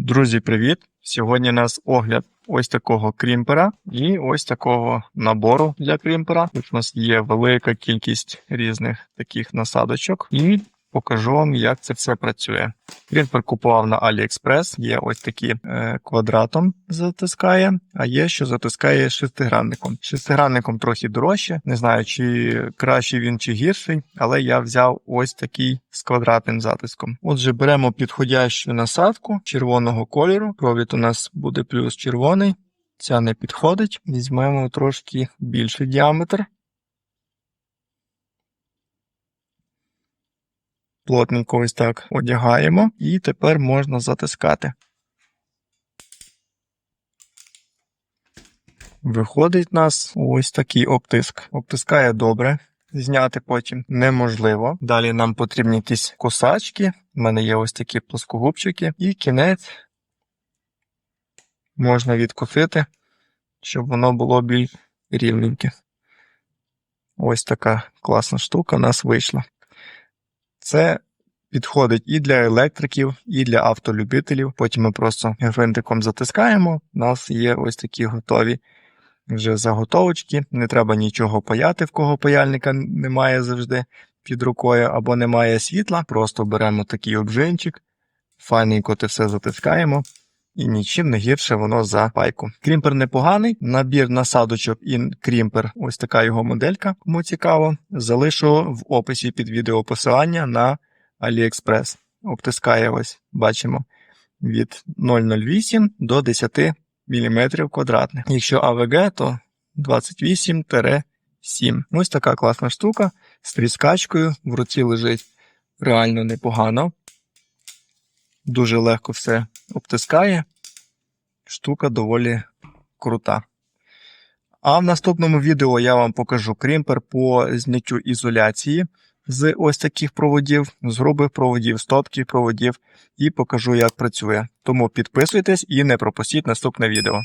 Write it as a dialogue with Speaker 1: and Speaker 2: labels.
Speaker 1: Друзі, привіт! Сьогодні у нас огляд ось такого крімпера і ось такого набору для крімпера. Тут у нас є велика кількість різних таких насадочок, і покажу вам, як це все працює. Крімпер купував на AliExpress, є ось такі е, квадратом затискає, а є, що затискає шестигранником. Шестигранником трохи дорожче, не знаю, чи кращий він, чи гірший, але я взяв ось такий з квадратним затиском. Отже, беремо підходящу насадку червоного кольору. Провід у нас буде плюс червоний. Ця не підходить. Візьмемо трошки більший діаметр. Плотненько ось так одягаємо, і тепер можна затискати. Виходить у нас ось такий обтиск. Обтискає добре. Зняти потім неможливо. Далі нам потрібні якісь косачки. У мене є ось такі плоскогубчики. І кінець можна відкусити, щоб воно було більш рівненьке. Ось така класна штука у нас вийшла. Це підходить і для електриків, і для автолюбителів. Потім ми просто гвинтиком затискаємо. У нас є ось такі готові вже заготовочки. Не треба нічого паяти, в кого паяльника немає завжди під рукою, або немає світла. Просто беремо такий обжинчик, файненько це все затискаємо. І нічим не гірше воно за пайку. Крімпер непоганий. Набір насадочок і крімпер, ось така його моделька, кому цікаво. Залишу в описі під відео посилання на AliExpress. Обтискає ось, бачимо, від 0,08 до 10 мм квадратних. Якщо АВГ, то 28-7. Ось така класна штука з тріскачкою. В руці лежить реально непогано. Дуже легко все обтискає. Штука доволі крута. А в наступному відео я вам покажу крімпер по зняттю ізоляції з ось таких проводів, з грубих проводів, з тонких проводів, і покажу, як працює. Тому підписуйтесь і не пропустіть наступне відео.